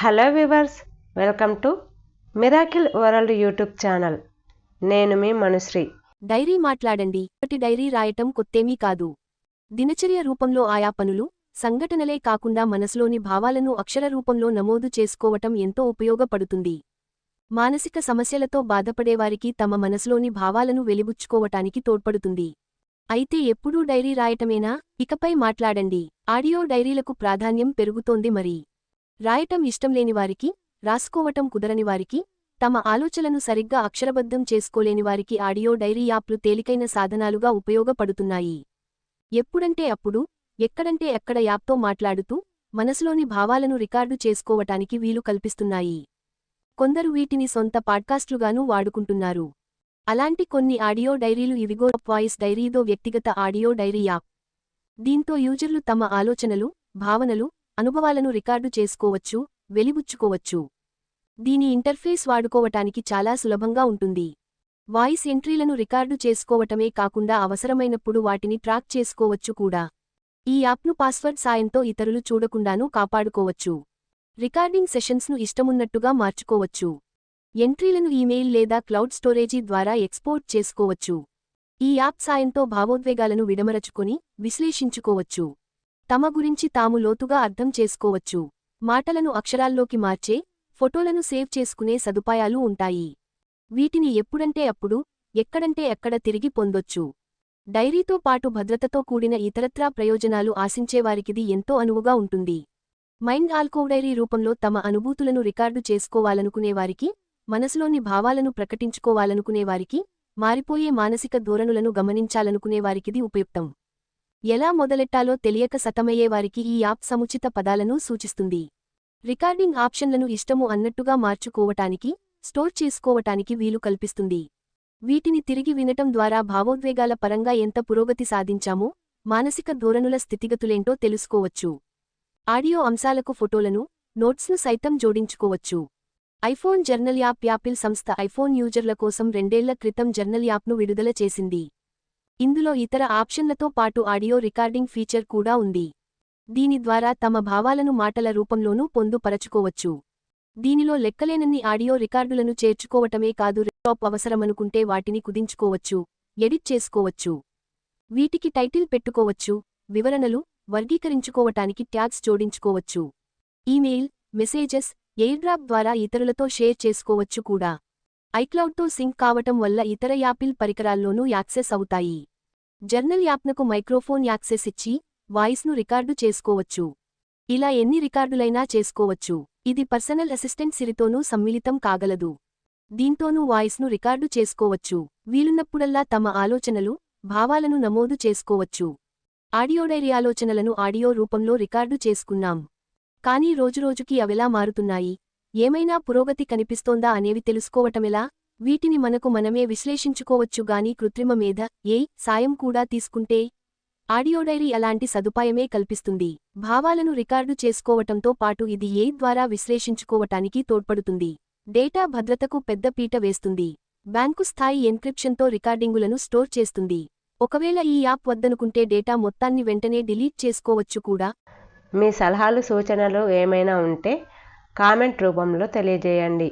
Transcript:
Hello viewers welcome to miracle world YouTube channel. నేను మీ Manushree. Dairy మాట్లాడండి. ఒకటి డైరీ రాయటం కొత్తేమీ కాదు. దినచర్య రూపంలో ఆయా పనులు సంఘటనలే కాకుండా మనసులోని భావాలను అక్షర రూపంలో నమోదు చేసుకోవటం ఎంతో ఉపయోగపడుతుంది. మానసిక సమస్యలతో బాధపడేవారికి తమ మనసులోని భావాలను వెలిబుచ్చుకోవటానికి తోడ్పడుతుంది. అయితే ఎప్పుడూ డైరీ రాయటమేనా? ఇకపై మాట్లాడండి. ఆడియో డైరీలకు ప్రాధాన్యం పెరుగుతోంది మరి. రాయటం ఇష్టంలేని వారికి రాసుకోవటం కుదరని వారికి తమ ఆలోచనలను సరిగ్గా అక్షరబద్ధం చేసుకోలేని వారికి ఆడియో డైరీ యాప్లు తేలికైన సాధనాలుగా ఉపయోగపడుతున్నాయి. ఎప్పుడంటే అప్పుడు ఎక్కడంటే ఎక్కడ యాప్తో మాట్లాడుతూ మనసులోని భావాలను రికార్డు చేసుకోవటానికి వీలు కల్పిస్తున్నాయి. కొందరు వీటిని సొంత పాడ్కాస్ట్లుగానూ వాడుకుంటున్నారు. అలాంటి కొన్ని ఆడియో డైరీలు ఇవిగో వాయిస్ డైరీదో వ్యక్తిగత ఆడియో డైరీ యాప్. దీంతో యూజర్లు తమ ఆలోచనలు భావనలు అనుభవాలను రికార్డు చేసుకోవచ్చు వెలిబుచ్చుకోవచ్చు. దీని ఇంటర్ఫేస్ వాడుకోవటానికి చాలా సులభంగా ఉంటుంది. వాయిస్ ఎంట్రీలను రికార్డు చేసుకోవటమే కాకుండా అవసరమైనప్పుడు వాటిని ట్రాక్ చేసుకోవచ్చు కూడా. ఈ యాప్ను పాస్వర్డ్ సాయంతో ఇతరులు చూడకుండానూ కాపాడుకోవచ్చు. రికార్డింగ్ సెషన్స్ను ఇష్టమున్నట్టుగా మార్చుకోవచ్చు. ఎంట్రీలను ఈమెయిల్ లేదా క్లౌడ్ స్టోరేజీ ద్వారా ఎక్స్పోర్ట్ చేసుకోవచ్చు. ఈ యాప్ సాయంతో భావోద్వేగాలను విడమరచుకొని విశ్లేషించుకోవచ్చు. తమ గురించి తాము లోతుగా అర్థం చేసుకోవచ్చు. మాటలను అక్షరాల్లోకి మార్చే ఫోటోలను సేవ్ చేసుకునే సదుపాయాలు ఉంటాయి. వీటిని ఎప్పుడంటే అప్పుడు ఎక్కడంటే ఎక్కడ తిరిగి పొందొచ్చు. డైరీతో పాటు భద్రతతో కూడిన ఇతరత్రా ప్రయోజనాలు ఆశించేవారికిది ఎంతో అనువుగా ఉంటుంది. మైండ్ ఆల్కోవ్ డైరీ రూపంలో తమ అనుభూతులను రికార్డు చేసుకోవాలనుకునేవారికి మనసులోని భావాలను ప్రకటించుకోవాలనుకునేవారికి మారిపోయే మానసిక ధోరణులను గమనించాలనుకునేవారికిది ఉపయుక్తం. ఎలా మొదలెట్టాలో తెలియక సతమయ్యేవారికి ఈ యాప్ సముచిత పదాలను సూచిస్తుంది. రికార్డింగ్ ఆప్షన్లను ఇష్టము అన్నట్టుగా మార్చుకోవటానికి స్టోర్ చేసుకోవటానికి వీలు కల్పిస్తుంది. వీటిని తిరిగి వినటం ద్వారా భావోద్వేగాల పరంగా ఎంత పురోగతి సాధించామో మానసిక ధోరణుల స్థితిగతులేంటో తెలుసుకోవచ్చు. ఆడియో అంశాలకు ఫోటోలను నోట్స్ను సైతం జోడించుకోవచ్చు. ఐఫోన్ జర్నల్ యాప్ యాపిల్ సంస్థ ఐఫోన్ యూజర్ల కోసం రెండేళ్ళ క్రితం జర్నల్ యాప్ను విడుదల చేసింది. ఇందులో ఇతర ఆప్షన్లతో పాటు ఆడియో రికార్డింగ్ ఫీచర్ కూడా ఉంది. దీని ద్వారా తమ భావాలను మాటల రూపంలోనూ పొందుపరచుకోవచ్చు. దీనిలో లెక్కలేనన్ని ఆడియో రికార్డులను చేర్చుకోవటమే కాదు ల్యాప్టాప్ అవసరమనుకుంటే వాటిని కుదించుకోవచ్చు ఎడిట్ చేసుకోవచ్చు. వీటికి టైటిల్ పెట్టుకోవచ్చు వివరణలు వర్గీకరించుకోవటానికి ట్యాగ్స్ జోడించుకోవచ్చు. ఈమెయిల్ మెసేజెస్ ఎయిర్డ్రాప్ ద్వారా ఇతరులతో షేర్ చేసుకోవచ్చు కూడా. ఐక్లౌడ్తో సింక్ కావటం వల్ల ఇతర యాపిల్ పరికరాల్లోనూ యాక్సెస్ అవుతాయి. జర్నల్ యాప్నకు మైక్రోఫోన్ యాక్సెస్ ఇచ్చి వాయిస్ను రికార్డు చేసుకోవచ్చు. ఇలా ఎన్ని రికార్డులైనా చేసుకోవచ్చు. ఇది పర్సనల్ అసిస్టెంట్ సిరితోనూ సమ్మిళితం కాగలదు. దీంతోనూ వాయిస్ను రికార్డు చేసుకోవచ్చు. వీలున్నప్పుడల్లా తమ ఆలోచనలు భావాలను నమోదు చేసుకోవచ్చు. ఆడియో డైరీ ఆలోచనలను ఆడియో రూపంలో రికార్డు చేసుకున్నాం. కానీ రోజురోజుకి అవెలా మారుతున్నాయి? ఏమైనా పురోగతి కనిపిస్తోందా అనేవి తెలుసుకోవటమెలా? వీటిని మనకు మనమే విశ్లేషించుకోవచ్చు గాని కృత్రిమ మేధ ఏ సాయం కూడా తీసుకుంటే? ఆడియో డైరీ అలాంటి సదుపాయమే కల్పిస్తుంది. భావాలను రికార్డు చేసుకోవటంతో పాటు ఇది ఏ ద్వారా విశ్లేషించుకోవటానికి తోడ్పడుతుంది. డేటా భద్రతకు పెద్ద పీట వేస్తుంది. బ్యాంకు స్థాయి ఎన్క్రిప్షన్తో రికార్డింగులను స్టోర్ చేస్తుంది. ఒకవేళ ఈ యాప్ వద్దనుకుంటే డేటా మొత్తాన్ని వెంటనే డిలీట్ చేసుకోవచ్చు కూడా. మీ సలహాలు సూచనలు ఏమైనా ఉంటే కామెంట్ రూపంలో తెలియజేయండి.